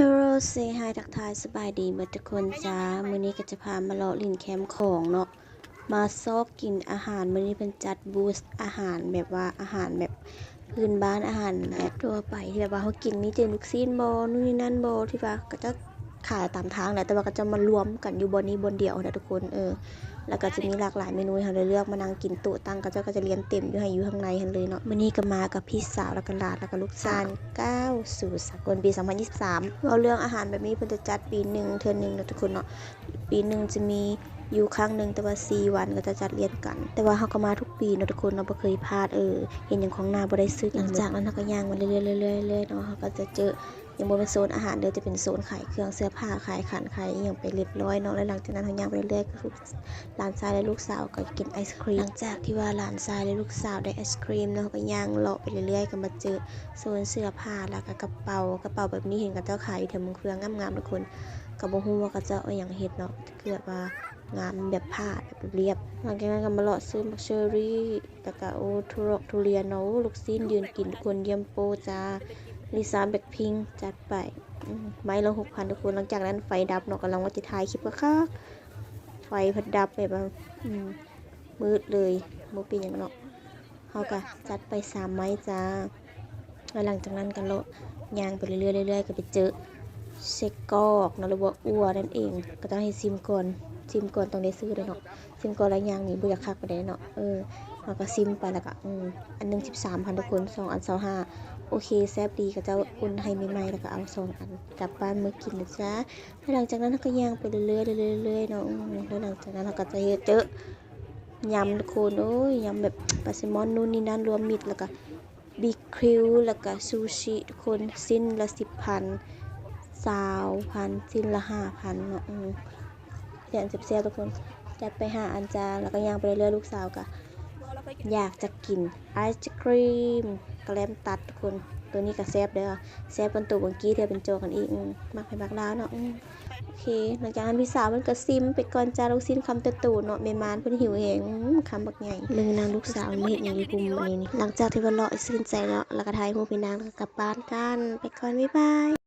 ฮโรเซฮายทักทายสบายดีเมื่อทุกคนจ้ามื้อนี้ก็จะพามาเลาะลินแคมป์ของเนาะมาซอบกินอาหารมื้อนี้เป็นจัดบูสต์อาหารแบบว่าอาหารแบบพื้นบ้านอาหารแบบทั่วไปที่แบบว่าเขากินนี่เจนลูกซีนบอนู่นนี่นั่นบอที่ว่าก็จะ ขายตามทางแหละแต่ว่าก็จะมารวมกันอยู่บนนี้บนเดียวนะทุกคนเออแล้วก็จะมีหลากหลายเมนูให้เราเลือกมานั่งกินโต๊ะตั้งก็จ้าก็จะเรียนเต็มอยู่ให้อยู่ข้างในหันเลยเนาะมื้อนี้ก็มากับพี่สาวแล้วก็หลานแล้วก็ลูกชายก้าวสู่สากลปี 2023เราเรื่องอาหารแบบนี้เพิ่นจะจัดปีหนึ่งเทื่อหนึ่งนะทุกคนเนาะปีหนึ่งจะมีอยู่ครั้งหนึ่งแต่ว่า4วันก็จะจัดเรียนกัน แต่ว่าเฮาก็มาทุกปีเนาะทุกคนเนาะบ่เคยพลาดเออเห็นอย่างของนาบ่ได้ซื้อหลังจากนั้นเฮาก็ย่างมาเรื่อยๆเนาะเฮาก็จะเจอ ยังบ่เป็นโซนอาหารเด้อจะเป็นโซนขายเครื่องเสื้อผ้าขายขันขายอย่างไปเรียบร้อยเนาะแล้วหลังจากนั้นเฮาย่างไปเรื่อยๆก็คือหลานชายและลูกสาวก็กินไอศครีมหลังจากที่ว่าหลานชายและลูกสาวได้ไอศครีมเนาะก็ย่างเลาะไปเรื่อยๆก็มาเจอโซนเสื้อผ้าแล้วก็กระเป๋ากระเป๋าแบบนี้เห็นกับเจ้าขายอยู่แถวเมืองเครื่องงามๆทุกคนก็บ่ฮู้ว่าเขาเจ้าเอาหยังเฮ็ดเนาะคือแบบว่างานแบบผ้าแบบเรียบหลังจากนั้นก็มาเลาะซื้อบักเชอรี่แล้วก็โอทุรกทุเรียนเนาะโอ้ลูกซีนยืนกินคนเยี่ยมโปจ้า ลิซ่าแบ็คพิงจัดไปไม้ละหกพันทุกคนหลังจากนั้นไฟดับเนาะกำลังว่าจะถ่ายคลิปก็ค่ะไฟพัดดับแบบว่ามืดเลยมืเป็นอย่างเนาะเขาก็จัดไปสามไม้จ้าแล้วหลังจากนั้นกันเลาะยางไปเรื่อยๆเรื่อยๆก็ไปเจอ เซกกอกนาะหรือว่าอัวนั่นเอง ก็ต้องให้ซิมก่อนซิมก่อนต้องได้ซื้อเลยเนาะซิมก่อนแล้วยางนี้บุอยากคักไปได้เนาะเออเราก็ซิมไปแล้วก็อืมอันหนึ่งสิบสามพันทุกคนสองอันเศร้าห้าโอเคแซ่บดีก็จะอุ่นให้ใหม่ๆแล้วก็เอาสองอันกลับบ้านมากินนะจ๊ะแล้วหลังจากนั้นเราก็ย่างไปเรื่อยๆเรื่อยๆเนาะแล้วหลังจากนั้นเราก็จะเฮ็ดเจอยำทุกคนโอ้ยยำแบบปลาแซลมอนนู่นนี่นั่นรวมมิตรแล้วก็บิ๊กคริวแล้วก็ซูชิทุกคนสิ้นละสิบพัน สาวพันสิ้นละห้าพันเนาะเดี๋ยวเสียบๆทุกคนจัดไปห้าอันจ้าแล้วก็ย่างไปเรื่อยๆลูกสาวก็อยากจะกินไอศครีมแกล้มตัดทุกคนตัวนี้ก็แซบเด้อแซบบนตัวบนกี้เดียวเป็นโจกันอีกมมักไปมักแล้วเนาะโอเคหลังจากนั้นพี่สาวมันก็ซิมไปก่อนจ้าลูกซิมคำตะตูเนาะเมมานเพิ่นหิวเองคำบักใหญ่ลืมนางลูกสาวไม่เห็นอย่างนี้คุมอันนี้นี่หลังจากที่ว่าเลาะสิ้นใจแล้วแล้วก็ทายหูพี่นางก็กลับบ้านกันไปก่อนบ๊ายบาย